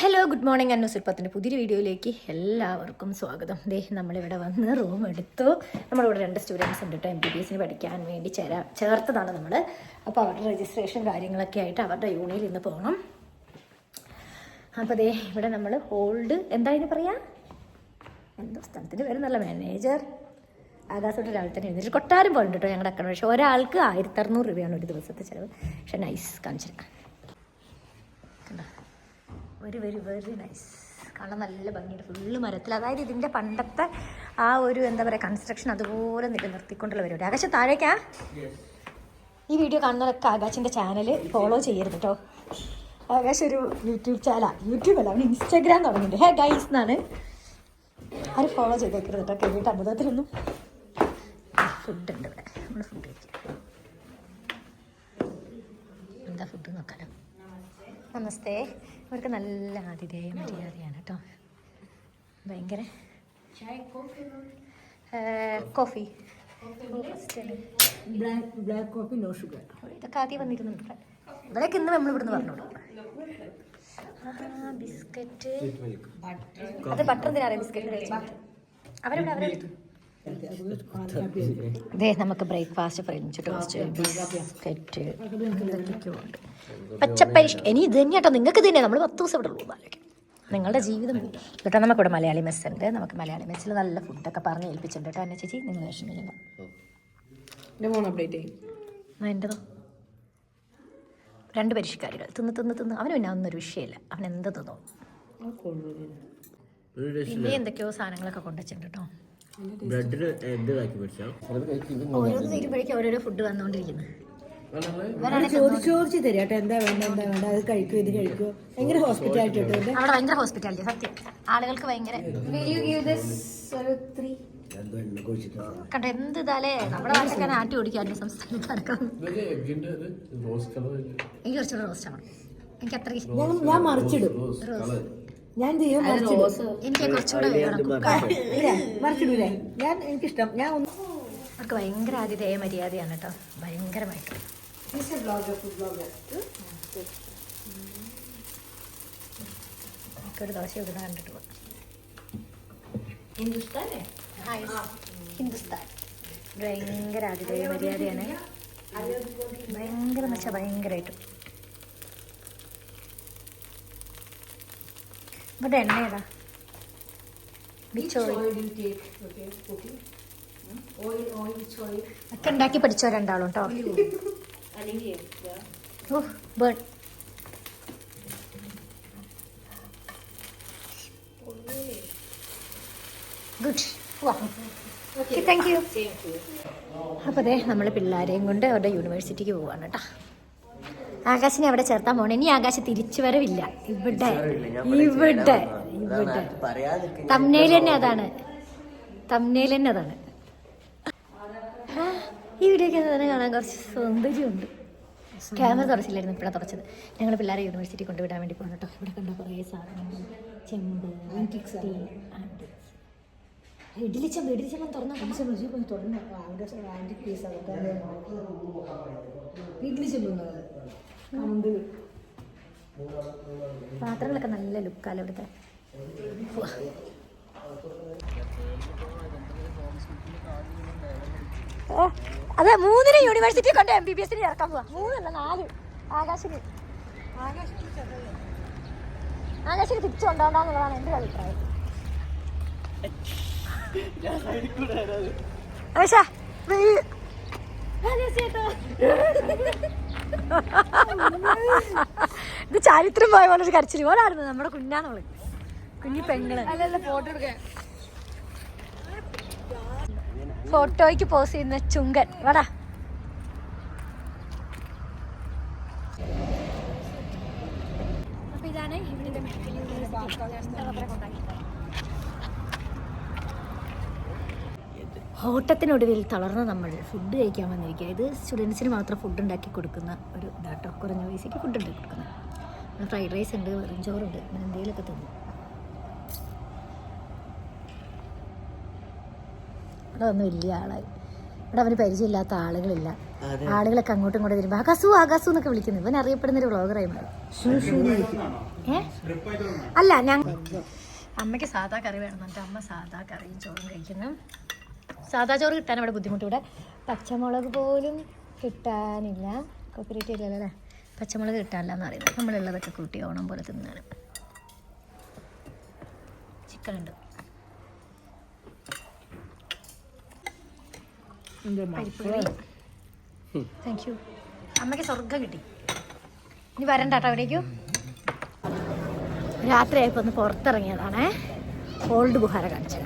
Hello good morning അന്നു സുൽപ്പത്തിന്റെ പുതിയൊരു വീഡിയോയിലേക്ക് എല്ലാവർക്കും സ്വാഗതം. ദേ നമ്മളിവിടെ വന്ന് റൂം എടുത്തു. നമ്മളിവിടെ രണ്ട് സ്റ്റുഡൻസ് ഉണ്ട് കേട്ടോ എം ബി ബി എസിന് പഠിക്കാൻ വേണ്ടി ചേരാ ചേർത്തതാണ് നമ്മൾ അപ്പോൾ അവരുടെ രജിസ്ട്രേഷൻ കാര്യങ്ങളൊക്കെ ആയിട്ട് അവരുടെ യൂണിയിൽ ഇന്ന് പോകണം അപ്പോൾ ദേ ഇവിടെ നമ്മൾ ഹോൾഡ് എന്താ ഇതിന് പറയാ? എന്തോ സ്ഥലത്തിന്റെ പേര് നല്ല മാനേജർ ആകാശോട്ട് രാവിലെ തന്നെ എഴുന്നേറ്റ്. കൊട്ടാരം പോയിട്ടുണ്ട് കേട്ടോ ഞങ്ങളുടെ അക്കൗണ്ട്. പക്ഷേ ഒരാൾക്ക് ആയിരത്തി അറുന്നൂറ് രൂപയാണ് ഒരു ദിവസത്തെ ചിലവ്. പക്ഷേ നൈസ് കാണിച്ചിട്ട് കണ്ടോ? വെരി വെരി വെരി നൈസ് കാണാൻ നല്ല ഭംഗിയുണ്ട്. ഫുള്ള് മരത്തിൽ. അതായത് ഇതിന്റെ പണ്ടത്തെ ആ ഒരു എന്താ പറയുക കൺസ്ട്രക്ഷൻ അതുപോലെ നിലനിർത്തിക്കൊണ്ടുള്ള പരിപാടി. ആകാശം താഴേക്കാ? ഈ വീഡിയോ കാണുന്നവരൊക്കെ ആകാശിന്റെ ചാനൽ ഫോളോ ചെയ്യരുത് കേട്ടോ ആകാശ് ഒരു യൂട്യൂബ് ചാനൽ യൂട്യൂബ് അല്ല അവന് ഇൻസ്റ്റാഗ്രാം തുടങ്ങിയിട്ടുണ്ട്. ഹേ ഗൈസ് എന്നാണ്. ആരും ഫോളോ ചെയ്തേക്കരുത് കേട്ടോ കേട്ടിട്ട് അബദ്ധത്തിലൊന്നും ഫുഡ് ഉണ്ട് ഇവിടെ. നമ്മൾ ഫുഡ് കഴിക്കാം. എന്താ ഫുഡ് നോക്കാലോ? നമസ്തേ. ഇവർക്ക് നല്ല ആതിഥേയ മര്യാദയാണ് കേട്ടോ ഭയങ്കര. Coffee black black coffee no sugar. ഇതൊക്കെ ആദ്യം വന്നിരുന്നുണ്ട് ഇവിടെ. ഇന്ന് നമ്മൾ ഇവിടുന്ന് പറഞ്ഞോളൂ. ആ ബിസ്ക്കറ്റ്. അത് ബട്ടർ എന്തിനാ ബിസ്ക്കറ്റ് അവരവിടെ അവരെടുത്തു അതെ നമുക്ക് ബ്രേക്ക്ഫാസ്റ്റ് ഫ്രഞ്ച് ടോസ്റ്റ് ബിസ്ക്കറ്റ് എന്തൊക്കെയൊക്കെയോ ഉണ്ട് പച്ചപ്പരിഷ് ഇനി ഇത് തന്നെ കേട്ടോ. നിങ്ങൾക്ക് തന്നെ നമ്മൾ പത്ത് ദിവസം ഇവിടെ ഉള്ളൂ. നാലൊക്കെ നിങ്ങളുടെ ജീവിതം കേട്ടോ നമുക്കിവിടെ മലയാളി മെസ് ഉണ്ട്. നമുക്ക് മലയാളി മെസ്സിൽ നല്ല ഫുഡൊക്കെ പറഞ്ഞ് ഏൽപ്പിച്ചിട്ടുണ്ട് കേട്ടോ. എന്നെ ചേച്ചി നിങ്ങൾ ആ എന്റെതോ രണ്ട് പരിഷ്കാരികൾ. തിന്ന് തിന്ന് തിന്ന്. അവന് പിന്നെ അതൊന്നും ഒരു വിഷയമില്ല. അവൻ എന്ത് തിന്നോ? പിന്നെ എന്തൊക്കെയോ സാധനങ്ങളൊക്കെ കൊണ്ടുവച്ചിട്ടുണ്ട് കേട്ടോ. ബ്രെഡിൽ എന്ത് ഇതാക്കി പിടിച്ചാ ഓരോന്ന് തീരുമ്പോഴേക്കും ഓരോരോ ഫുഡ് വന്നുകൊണ്ടിരിക്കുന്നു ചോദിച്ച് ചോദിച്ച് തരാം കേട്ടോ. എന്താ വേണ്ട എന്താ വേണ്ട അത് കഴിക്കോ ഇത് കഴിക്കോ. ഭയങ്കര ഹോസ്പിറ്റാലിറ്റി കേട്ടോ അവിടെ ഭയങ്കര ഹോസ്പിറ്റാലിറ്റി സത്യം. ആളുകൾക്ക് ഭയങ്കര കണ്ടോ എന്ത് ഇതാലേ? നമ്മുടെ നാട്ടിൽ ആട്ടി ഓടിക്കാൻ സംസ്ഥാനക്കാർക്ക് എനിക്ക് കുറച്ചുകൂടെ റോസ്റ്റ് ആണ് എനിക്ക് അത്ര ഞാൻ മറിച്ചിടും. മറിച്ചിടും ഞാൻ ഇല്ലേ മറിച്ചിടൂലേ. ഞാൻ എനിക്കിഷ്ടം. ഞാൻ ഒന്ന് അവർക്ക് ഭയങ്കര ആതിഥേയ മര്യാദയാണ് കേട്ടോ. ഭയങ്കരമായിട്ട്. എനിക്കൊരു ദോശ ഇവിടെ കണ്ടിട്ട് പോകാം ഹിന്ദുസ്ഥാൻ. ഭയങ്കര ആതിഥേയ മര്യാദയാണ്. ഭയങ്കര എന്ന് വെച്ചാൽ ഭയങ്കരമായിട്ടും ഇവിടെ എണ്ണ ഏതാ ഒക്കെ ഉണ്ടാക്കി പഠിച്ചോ രണ്ടാളും കേട്ടോ ഗുഡ് താങ്ക് യു അപ്പോൾ അതെ നമ്മൾ പിള്ളേരെയും കൊണ്ട് അവരുടെ യൂണിവേഴ്സിറ്റിക്ക് പോവാണ് കേട്ടോ ആകാശിനെ അവിടെ ചേർത്താൻ പോകണം ഇനി ആകാശ് തിരിച്ചു വരവില്ല. ഇവിടെ. ഇവിടെ. ഇവിടെ. തമ്നയിൽ തന്നെ അതാണ്. തമ്നയിൽ തന്നെ അതാണ്. ഈ വീഡിയോ ഒക്കെ തന്നെ കാണാൻ കുറച്ച് സൗന്ദര്യമുണ്ട്. ക്യാമറ തുറച്ചില്ലായിരുന്നു ഇപ്പോഴാണ് തുറച്ചത്. ഞങ്ങൾ പിള്ളേരെ യൂണിവേഴ്സിറ്റി കൊണ്ടുവിടാൻ വേണ്ടി പോകണം കേട്ടോ ഇവിടെ കണ്ട കുറേ സാധനങ്ങൾ ചെമ്പ് ഇഡ്ലി ചെമ്പ് ഇഡ്ഡലി ചെമ്പ് തുറന്നു? തുറന്നു? അവന്റെ പാത്രങ്ങളൊക്കെ നല്ല ലുക്കാല ഇവിടുത്തെ? അതെ മൂന്നിന് യൂണിവേഴ്സിറ്റി കൊണ്ട് എം ബി ബി എസിന് ഇറക്കാൻ പോവാ. മൂന്നല്ല നാല്. ആകാശിന്. ആകാശിന് തിരിച്ചു കൊണ്ടുപോകണ്ടെന്നുള്ളതാണ് ഒരു അഭിപ്രായം. ആശാ ഇത് ചരിത്രം പോയ പോലെ ഒരു കരച്ചിൽ പോലായിരുന്നു നമ്മുടെ കുഞ്ഞാന്നുള്ളത് കുഞ്ഞി പെങ്ങൾ. ഫോട്ടോയ്ക്ക് പോസ് ചെയ്യുന്ന ചുങ്കൻ. വാടാ. അപ്പൊ ഇതാണ് ഇവിടുത്തെ മെഡിക്കൽ യൂണിവേഴ്സിറ്റി. ഓട്ടത്തിനൊടുവിൽ തളർന്ന നമ്മൾ ഫുഡ് കഴിക്കാൻ വന്നിരിക്കുക. ഇത് സ്റ്റുഡൻസിന് മാത്രം ഫുഡ് ഉണ്ടാക്കി കൊടുക്കുന്ന ഒരു ഇതാട്ടോ. കുറഞ്ഞ പൈസയ്ക്ക് ഫുഡ് ഉണ്ടാക്കി കൊടുക്കുന്നത് ഫ്രൈഡ് റൈസ് ഉണ്ട് വെറും ചോറുണ്ട്. അങ്ങനെ എന്തെങ്കിലുമൊക്കെ തന്നു. ഇവിടെ വന്ന് വലിയ ആളായി. ഇവിടെ അവന് പരിചയമില്ലാത്ത ആളുകളില്ല. ആളുകളൊക്കെ അങ്ങോട്ടും ഇങ്ങോട്ടും വരുമ്പോൾ ആകാസു ആകാസു എന്നൊക്കെ വിളിക്കുന്നു. ഇവൻ അറിയപ്പെടുന്ന ഒരു വ്ളോഗറായി മാറി. ഏ? അല്ല ഞാൻ അമ്മയ്ക്ക് സാധാ കറി വേണം എന്നിട്ട് അമ്മ സാധാ കറിയും ചോറും കഴിക്കുന്നു. സാധാ ചോറ് കിട്ടാൻ അവിടെ ബുദ്ധിമുട്ട്. ഇവിടെ പച്ചമുളക് പോലും കിട്ടാനില്ല. കോപ്പറേറ്റ് ഇല്ലല്ലോ അല്ലേ? പച്ചമുളക് കിട്ടാനില്ല എന്ന് പറയുന്നത്. നമ്മളുള്ളതൊക്കെ കൂട്ടി ഓണം പോലെ തിന്നാണ് ചിക്കൻ ഉണ്ട്. താങ്ക് യു അമ്മയ്ക്ക് സ്വർഗം കിട്ടി. ഇനി വരണ്ട കേട്ടോ അവിടേക്കും. രാത്രിയായപ്പോൾ ഒന്ന് പുറത്തിറങ്ങിയതാണേ. ഓൾഡ് ബുഹാര കാണിച്ചു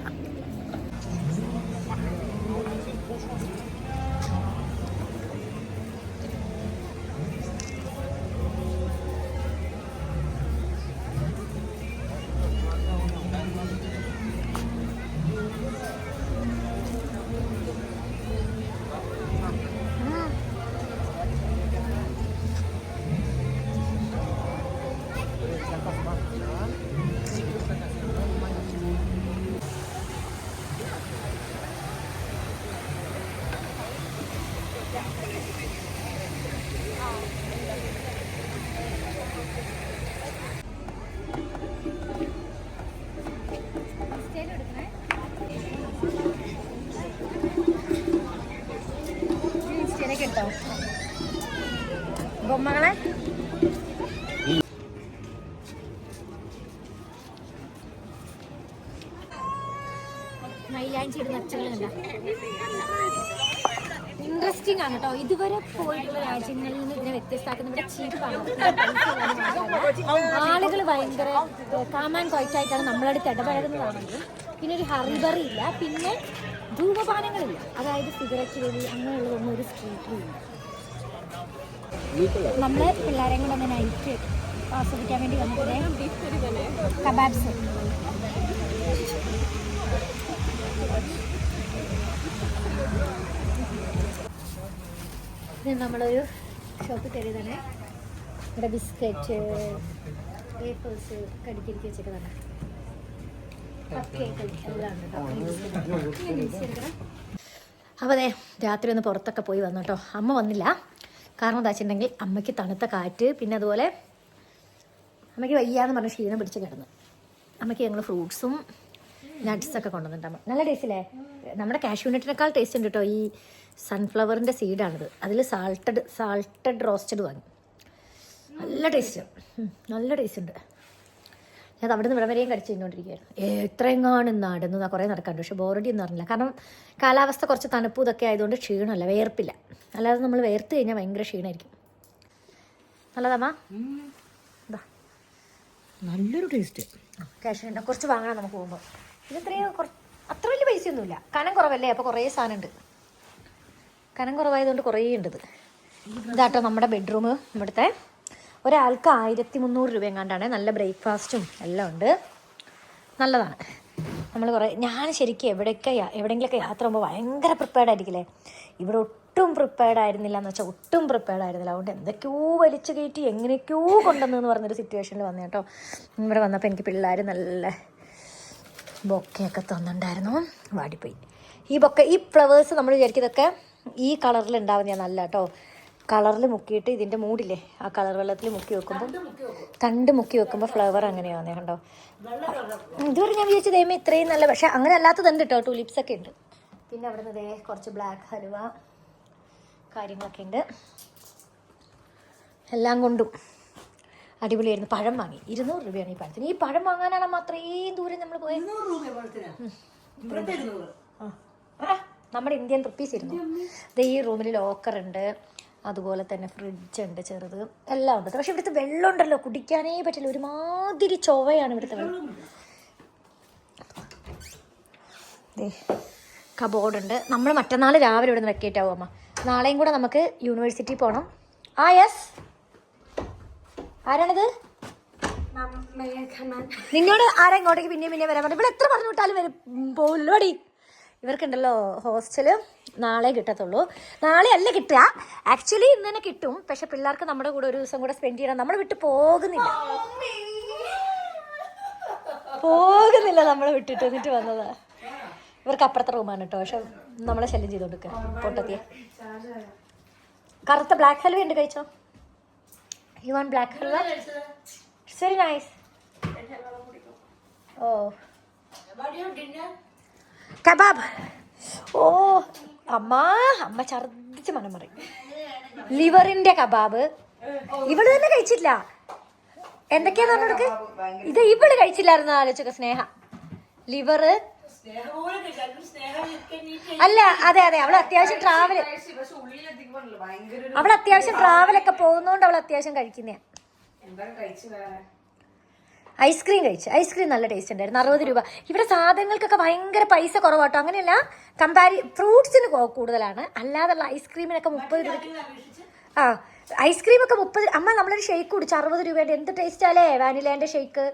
നച്ചുകളുണ്ട് ഇൻട്രസ്റ്റിംഗ് ആണ് കേട്ടോ. ഇതുവരെ പോയിട്ടുള്ള രാജ്യങ്ങളിൽ നിന്ന് ഇതിനെ വ്യത്യസ്തമാക്കുന്ന ചീപ്പാണ്. ആളുകൾ ഭയങ്കര കാമാൻ കൊയറ്റായിട്ടാണ് നമ്മളടുത്ത് ഇടപഴകുന്നതാണെങ്കിൽ പിന്നെ ഒരു ഹറിബറി ഇല്ല. പിന്നെ ധൂമപാനങ്ങളില്ല. അതായത് സിഗരറ്റ് വലി അങ്ങനെയുള്ളതൊന്നും ഒരു സ്ട്രീറ്റിലും ഇല്ല നമ്മൾ പിള്ളേരെ കൂടെ ഒന്ന് നൈറ്റ് ആസ്വദിക്കാൻ വേണ്ടി വന്നത് കബാബ്സ് ഇത് നമ്മളൊരു ഷോപ്പിൽ കയറിയതാണ് ഇവിടെ ബിസ്ക്കറ്റ് പേപ്പേഴ്സ് കടിക്കിരിക്കി വെച്ചിട്ട് അപ്പോൾ അതെ രാത്രി ഒന്ന് പുറത്തൊക്കെ പോയി വന്നു കേട്ടോ. അമ്മ വന്നില്ല. കാരണം എന്താ വെച്ചിട്ടുണ്ടെങ്കിൽ അമ്മയ്ക്ക് തണുത്ത കാറ്റ് പിന്നെ അതുപോലെ അമ്മയ്ക്ക് വയ്യാന്ന് പറഞ്ഞ ക്ഷീണം പിടിച്ച് കിടന്നു. അമ്മയ്ക്ക് ഞങ്ങൾ ഫ്രൂട്ട്സും നട്ട്സൊക്കെ കൊണ്ടുവന്നിട്ട് അമ്മ. നല്ല ടേസ്റ്റില്ലേ നമ്മുടെ കാഷ്യൂ നട്ടിനേക്കാൾ ടേസ്റ്റ് ഉണ്ട് കേട്ടോ. ഈ സൺഫ്ലവറിന്റെ സീഡാണിത് അതിൽ സാൾട്ടഡ് സാൾട്ടഡ് റോസ്റ്റഡ് വാങ്ങി. നല്ല ടേസ്റ്റ് നല്ല ടേസ്റ്റ് ഉണ്ട്. ഞാൻ അവിടെ നിന്ന് ഇവിടെ വരെയും കടിച്ചു കഴിഞ്ഞുകൊണ്ടിരിക്കുകയായിരുന്നു എത്രയെങ്ങാനും നടന്നു കുറേ നടക്കാണ്ട് പക്ഷെ ബോറടി ഒന്നും അറിഞ്ഞില്ല കാരണം കാലാവസ്ഥ കുറച്ച് തണുപ്പ് ഇതൊക്കെ ആയതുകൊണ്ട് ക്ഷീണമല്ല വേർപ്പില്ല. അല്ലാതെ നമ്മൾ വേർത്ത് കഴിഞ്ഞാൽ ഭയങ്കര ക്ഷീണമായിരിക്കും നല്ലതാമ്മ ഇതാ നല്ലൊരു ടേസ്റ്റ്. ക്യാഷ് ഉണ്ട്. കുറച്ച് വാങ്ങണം നമുക്ക് പോകുമ്പോൾ ഇത് ഇത്രയും കുറച്ച് അത്ര വലിയ പൈസയൊന്നുമില്ല. കനം കുറവല്ലേ? അപ്പോൾ കുറേ സാധനം ഉണ്ട് കനം കുറവായതുകൊണ്ട് കുറേ ഉണ്ട് ഇത്. ഇതാട്ടോ നമ്മുടെ ബെഡ്റൂം ഇവിടുത്തെ ഒരാൾക്ക് ആയിരത്തി മുന്നൂറ് രൂപ എങ്ങാണ്ടാണ് നല്ല ബ്രേക്ക്ഫാസ്റ്റും എല്ലാം ഉണ്ട്. നല്ലതാണ്. നമ്മൾ കുറേ ഞാൻ ശരിക്കും എവിടെയൊക്കെ എവിടെയെങ്കിലൊക്കെ യാത്ര പോകുമ്പോൾ ഭയങ്കര പ്രിപ്പയർഡ് ആയിരിക്കില്ലേ? ഇവിടെ ഒട്ടും പ്രിപ്പയർഡ് ആയിരുന്നില്ല എന്ന് വെച്ചാൽ ഒട്ടും പ്രിപ്പയർഡ് ആയിരുന്നില്ല. അതുകൊണ്ട് എന്തൊക്കെയോ വലിച്ചു കയറ്റി എങ്ങനെയൊക്കെയോ കൊണ്ടുവന്നെന്ന് പറഞ്ഞൊരു സിറ്റുവേഷനിൽ വന്നു കേട്ടോ. ഇവിടെ വന്നപ്പോൾ എനിക്ക് പിള്ളേർ നല്ല ബൊക്കയൊക്കെ തന്നിട്ടുണ്ടായിരുന്നു. വാടിപ്പോയി. ഈ ബൊക്ക ഈ ഫ്ലവേഴ്സ് നമ്മൾ വിചാരിക്കുന്നതൊക്കെ ഈ കളറിൽ ഉണ്ടാവുന്ന നല്ല കേട്ടോ. കളറിൽ മുക്കിയിട്ട് ഇതിന്റെ മൂടില്ലേ ആ കളർ വെള്ളത്തിൽ മുക്കി വെക്കുമ്പോൾ തണ്ട് മുക്കി വെക്കുമ്പോൾ ഫ്ലവർ അങ്ങനെയാവുന്നേ കണ്ടോ? ഇതുവരെ ഞാൻ വിചാരിച്ചത് ഏമ ഇത്രയും നല്ല പക്ഷെ അങ്ങനെ അല്ലാത്തതുണ്ട് കേട്ടോ ടൂലിപ്സ് ഒക്കെ ഉണ്ട്. പിന്നെ അവിടെ നിന്ന് കുറച്ച് ബ്ലാക്ക് ഹലുവ കാര്യങ്ങളൊക്കെ ഉണ്ട്. എല്ലാം കൊണ്ടും അടിപൊളിയായിരുന്നു. പഴം വാങ്ങി. ഇരുന്നൂറ് രൂപയാണ് ഈ പഴത്തിന്. ഈ പഴം വാങ്ങാനാണ് മാത്രം അത്രയും ദൂരം നമ്മൾ പോയത് നമ്മുടെ ഇന്ത്യൻ റുപ്പീസ് ഇരുന്നു. ദേ ഈ റൂമിൽ ലോക്കർ ഉണ്ട്. അതുപോലെ തന്നെ ഫ്രിഡ്ജ് ഉണ്ട് ചെറുത്. എല്ലാം ഉണ്ട്. പക്ഷെ ഇവിടുത്തെ വെള്ളം ഉണ്ടല്ലോ. കുടിക്കാനേ പറ്റില്ല. ഒരുമാതിരി ചൊവയാണ് ഇവിടുത്തെ വെള്ളം. കബോർഡ് ഉണ്ട്. നമ്മൾ മറ്റന്നാൾ രാവിലെ ഇവിടെ നിന്ന് വെക്കേറ്റ് ആവും അമ്മ. നാളെയും കൂടെ നമുക്ക് യൂണിവേഴ്സിറ്റി പോകണം ആ യെസ് ആരാണിത്? നിന്നോട് ആരാ ഇങ്ങോട്ടേക്ക് പിന്നെയും പിന്നെ വരാൻ പറഞ്ഞു ഇവിടെ എത്ര പറഞ്ഞു വിട്ടാലും വരും. പോലോടി ഇവർക്കുണ്ടല്ലോ ഹോസ്റ്റൽ നാളെ കിട്ടത്തുള്ളൂ. നാളെ അല്ല കിട്ടുക. ആക്ച്വലി ഇന്ന് തന്നെ കിട്ടും. പക്ഷെ പിള്ളേർക്ക് നമ്മുടെ കൂടെ ഒരു ദിവസം കൂടെ സ്പെൻഡ് ചെയ്യണം. നമ്മൾ വിട്ട് പോകുന്നില്ല. പോകുന്നില്ല നമ്മൾ വിട്ടിട്ട്. എന്നിട്ട് വന്നതാ. ഇവർക്ക് അപ്പുറത്തെ റൂമാണ് കേട്ടോ. പക്ഷെ നമ്മളെ ശല്യം ചെയ്ത് കൊടുക്കുക പൊട്ടത്തിയ കറുത്ത ബ്ലാക്ക് ഹൽവ ഉണ്ട് കഴിച്ചോ? You want black halwa? It's very nice oh kebab ഓ അമ്മ അമ്മ ഛർദിച്ച് മനം പറയും. ലിവറിന്റെ കബാബ്. ഇവൾ തന്നെ കഴിച്ചില്ല എന്തൊക്കെയാന്ന് പറഞ്ഞെടുക്ക് ഇത് ഇവൾ കഴിച്ചില്ലായിരുന്നു ആലോചിച്ച സ്നേഹ. ലിവറ്. അല്ല അതെ അതെ അവൾ അത്യാവശ്യം ട്രാവൽ അവൾ അത്യാവശ്യം ട്രാവലൊക്കെ പോകുന്നോണ്ട് അവൾ അത്യാവശ്യം കഴിക്കുന്നേ ഐസ്ക്രീം കഴിച്ച്. ഐസ്ക്രീം നല്ല ടേസ്റ്റ് ഉണ്ടായിരുന്നു. അറുപത് രൂപ. ഇവിടെ സാധനങ്ങൾക്കൊക്കെ ഭയങ്കര പൈസ കുറവാട്ടോ. അങ്ങനെയല്ല കമ്പാരി ഫ്രൂട്ട്സിന് കൂടുതലാണ്. അല്ലാതുള്ള ഐസ്ക്രീമിനൊക്കെ മുപ്പത് രൂപ ആ ഐസ്ക്രീം ഒക്കെ മുപ്പത് അമ്മ നമ്മളൊരു ഷേക്ക് കുടിച്ചു അറുപത് രൂപയുടെ എന്ത് ടേസ്റ്റ് അല്ലേ വാനിലേന്റെ ഷേക്ക്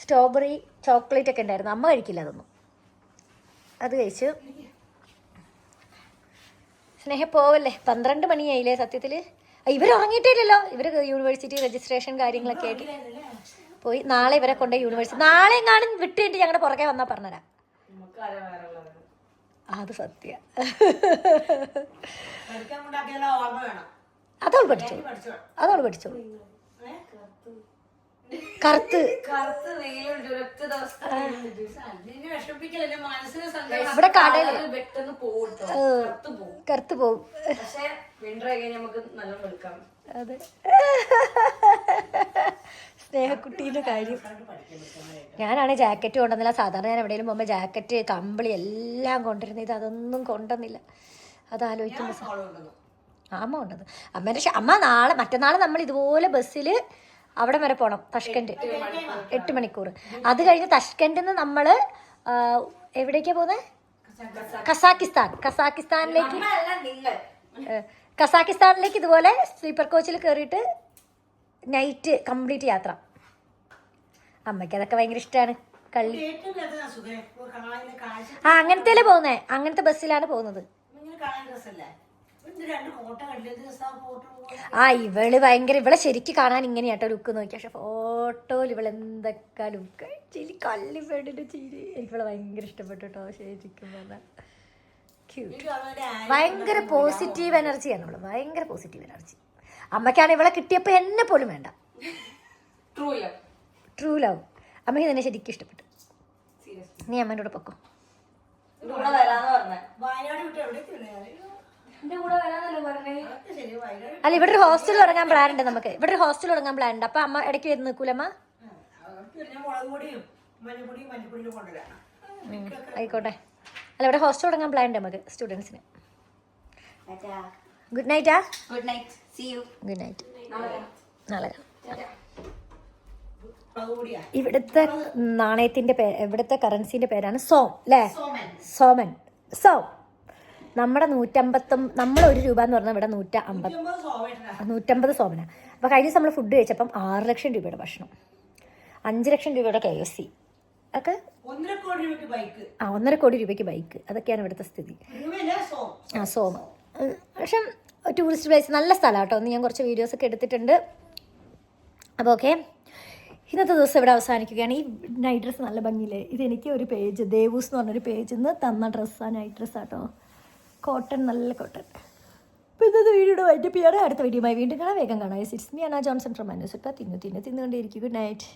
സ്ട്രോബെറി ചോക്ലേറ്റ് ഒക്കെ ഉണ്ടായിരുന്നു. അമ്മ കഴിക്കില്ല അതൊന്നും. അത് കഴിച്ചു. സ്നേഹ പോവല്ലേ? പന്ത്രണ്ട് മണിയായില്ലേ സത്യത്തിൽ ഇവർ ഉറങ്ങിയിട്ടില്ലല്ലോ ഇവർ യൂണിവേഴ്സിറ്റി രജിസ്ട്രേഷൻ കാര്യങ്ങളൊക്കെ ആയിട്ട്. പോയി. നാളെ ഇവരെ കൊണ്ട് യൂണിവേഴ്സിറ്റി നാളെ എങ്ങാനും വിട്ടിട്ട് ഞങ്ങളുടെ പുറകെ വന്നാൽ പറഞ്ഞുതരാം. അത് സത്യ. അതവൾ പഠിച്ചു? അതവൾ പഠിച്ചു കറുത്ത്. ഇവിടെ കടയിൽ. കറുത്ത് പോവും. അതെ. സ്നേഹക്കുട്ടീന്റെ കാര്യം. ഞാനാണ് ജാക്കറ്റ് കൊണ്ടുവന്നില്ല. സാധാരണ ഞാൻ എവിടെയെങ്കിലും പോകുമ്പോൾ ജാക്കറ്റ് കമ്പിളി എല്ലാം കൊണ്ടിരുന്നത് ഇത് അതൊന്നും കൊണ്ടുവന്നില്ല അതാലോചിക്കുമ്പോൾ അമ്മ കൊണ്ടത് അമ്മേന്റെ അമ്മ നാളെ മറ്റന്നാൾ നമ്മൾ ഇതുപോലെ ബസ്സിൽ അവിടെ വരെ പോകണം തഷ്കൻഡ് എട്ട് മണിക്കൂർ അത് കഴിഞ്ഞ് തഷ്കൻഡിൽ നിന്ന് നമ്മൾ എവിടേക്കാണ് പോകുന്നത് കസാക്കിസ്ഥാൻ. കസാക്കിസ്ഥാനിലേക്ക് കസാക്കിസ്ഥാനിലേക്ക് ഇതുപോലെ സ്ലീപ്പർ കോച്ചിൽ കയറിയിട്ട് നൈറ്റ് കംപ്ലീറ്റ് യാത്ര. അമ്മയ്ക്ക് അതൊക്കെ ഭയങ്കര ഇഷ്ടമാണ് കള്ളി. ആ അങ്ങനത്തെ പോകുന്നേ? അങ്ങനത്തെ ബസ്സിലാണ് പോകുന്നത്. ആ ഇവൾ ഭയങ്കര ഇവളെ ശരിക്ക് കാണാൻ ഇങ്ങനെയാട്ടോ ലുക്ക് നോക്കി. പക്ഷെ ഫോട്ടോയിൽ ഇവൾ എന്തൊക്കെ ലുക്ക് ചിരി കള്ളി പെണ്ണിന്റെ ചിരി. എനിക്ക് ഇവളെ ഭയങ്കര ഇഷ്ടപ്പെട്ടു കേട്ടോ ശരിക്കും ക്യൂട്ട് ഭയങ്കര പോസിറ്റീവ് എനർജിയാണ് ഇവൾ ഭയങ്കര പോസിറ്റീവ് എനർജി അമ്മയ്ക്കാണ് ഇവളെ കിട്ടിയപ്പോൾ എന്നെ പോലും വേണ്ട. ട്രൂ ലവ് ട്രൂ ലവ് അമ്മയ്ക്ക് തന്നെ ശരിക്കും ഇഷ്ടപ്പെട്ടു. നീ അമ്മേന്റെ കൂടെ പൊക്കോ. വയനാട് വിട്ട് എവിടേക്ക് അല്ല ഇവിടെ ഒരു ഹോസ്റ്റൽ തുടങ്ങാൻ പ്ലാൻ ഉണ്ട് നമുക്ക്. ഇവിടെ ഒരു ഹോസ്റ്റൽ തുടങ്ങാൻ പ്ലാൻ ഉണ്ട്. അപ്പൊ അമ്മ ഇടയ്ക്ക് വരുന്ന നിൽക്കൂലമ്മ ആയിക്കോട്ടെ. അല്ല ഇവിടെ ഹോസ്റ്റൽ തുടങ്ങാൻ പ്ലാൻ ഉണ്ട് നമുക്ക് സ്റ്റുഡൻസിന് ഗുഡ് നൈറ്റ് ആ good night see you good night നാളെ. ഇവിടുത്തെ നാണയത്തിന്റെ പേര് ഇവിടുത്തെ കറൻസിന്റെ പേരാണ് സോം അല്ലേ സോമൻ. സോം നമ്മുടെ നൂറ്റമ്പത്തും നമ്മൾ ഒരു രൂപ എന്ന് പറഞ്ഞാൽ ഇവിടെ നൂറ്റ അമ്പത്. നൂറ്റമ്പത് സോമന. അപ്പോൾ കഴിഞ്ഞ ദിവസം നമ്മൾ ഫുഡ് കഴിച്ചപ്പം ആറ് ലക്ഷം രൂപയുടെ ഭക്ഷണം. അഞ്ച് ലക്ഷം രൂപയുടെ കെ എഫ് സി ഒക്കെ കോടി രൂപയ്ക്ക് ബൈക്ക് ആ ഒന്നര കോടി രൂപയ്ക്ക് ബൈക്ക് അതൊക്കെയാണ് ഇവിടുത്തെ സ്ഥിതി. രൂപയില്ല സോ ആ സോമ പക്ഷെ ടൂറിസ്റ്റ് പ്ലേസ് നല്ല സ്ഥലമാണ് കേട്ടോ. ഒന്ന് ഞാൻ കുറച്ച് വീഡിയോസ് ഒക്കെ എടുത്തിട്ടുണ്ട്. അപ്പോൾ ഓക്കെ ഇന്നത്തെ ദിവസം ഇവിടെ അവസാനിക്കുകയാണ്. ഈ നൈറ്റ് ഡ്രസ്സ് നല്ല ഭംഗിയില്ലേ? ഇതെനിക്ക് ഒരു പേജ് ദേവൂസ് എന്ന് പറഞ്ഞൊരു പേജിൽ നിന്ന് തന്ന ഡ്രസ്സാണ് നൈറ്റ് ഡ്രസ്സാട്ടോ കോട്ടൺ നല്ല കോട്ടൺ അപ്പോൾ ഇന്നത്തെ വീഡിയോയുടെ വൈറ്റ് പിയാണ് അടുത്ത വീഡിയോയുമായി വീണ്ടും കാണാം. വേഗം കാണാം. സിറ്റ്സ് മി ജോൺസൺ ഫ്രം മനസ്സൊക്കെ തിന്നു തിന്നു തിന്നുകൊണ്ടിരിക്കും ഗുഡ് നൈറ്റ്